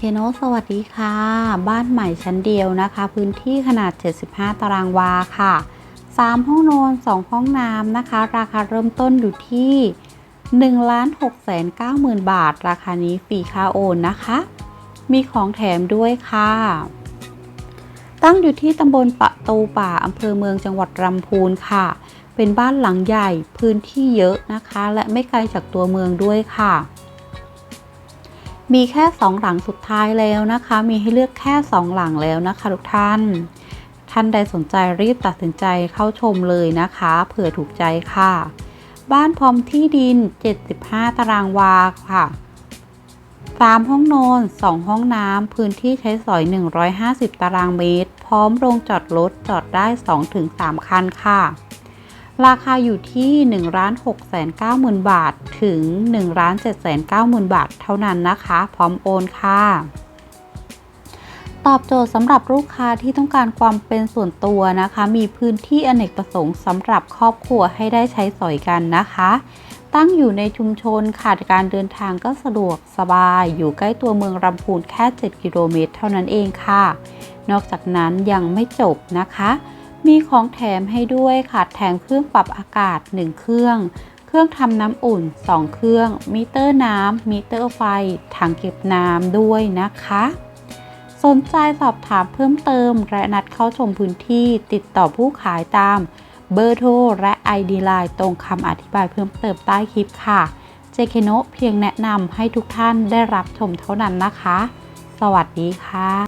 เคโนสวัสดีค่ะ บ้านใหม่ชั้นเดียวนะคะ พื้นที่ขนาด 75 ตารางวาค่ะ 3 ห้องนอน 2 ห้องน้ำนะคะ ราคาเริ่มต้นอยู่ที่1ล้าน6 9 0 0 0 0 บาท ราคานี้ฟรีค่าโอนนะคะ มีของแถมด้วยค่ะ ตั้งอยู่ที่ตำบลปะตูป่าอำเภอเมืองจังหวัดลำพูนค่ะ เป็นบ้านหลังใหญ่พื้นที่เยอะนะคะ และไม่ไกลจากตัวเมืองด้วยค่ะ มีแค่สองหลังสุดท้ายแล้วนะคะ มีให้เลือกแค่สองหลังแล้วนะคะทุกท่าน ท่านใดสนใจรีบตัดสินใจเข้าชมเลยนะคะ เผื่อถูกใจค่ะ บ้านพร้อมที่ดิน 75 ตารางวาค่ะ 3 ห้องนอน 2 ห้องน้ำ พื้นที่ใช้สอย 150 ตารางเมตร พร้อมโรงจอดรถจอดได้ 2-3 คันค่ะ ราคาอยู่ที่1 6 9 0 0 0 0 บาท ถึง1 7 9 0 0 0 0 บาท เท่านั้นนะคะ พร้อมโอนค่ะ ตอบโจทย์สำหรับลูกค้าที่ต้องการความเป็นส่วนตัวนะคะ มีพื้นที่อเนกประสงค์สำหรับครอบครัวให้ได้ใช้สอยกันนะคะ ตั้งอยู่ในชุมชนขาดการเดินทางก็สะดวกสบาย อยู่ใกล้ตัวเมืองลำพูนแค่ 7 กิโลเมตร เท่านั้นเองค่ะ นอกจากนั้นยังไม่จบนะคะ มีของแถมให้ด้วยค่ะ แถมเครื่องปรับอากาศ 1 เครื่อง เครื่องทำน้ำอุ่น 2 เครื่อง มิเตอร์น้ำ มิเตอร์ไฟ ถังเก็บน้ำด้วยนะคะ สนใจสอบถามเพิ่มเติม และนัดเข้าชมพื้นที่ติดต่อผู้ขายตามเบอร์โทรและ ID Line ตรงคำอธิบายเพิ่มเติมใต้คลิปค่ะ เจเคโนเพียงแนะนำให้ทุกท่านได้รับชมเท่านั้นนะคะ สวัสดีค่ะ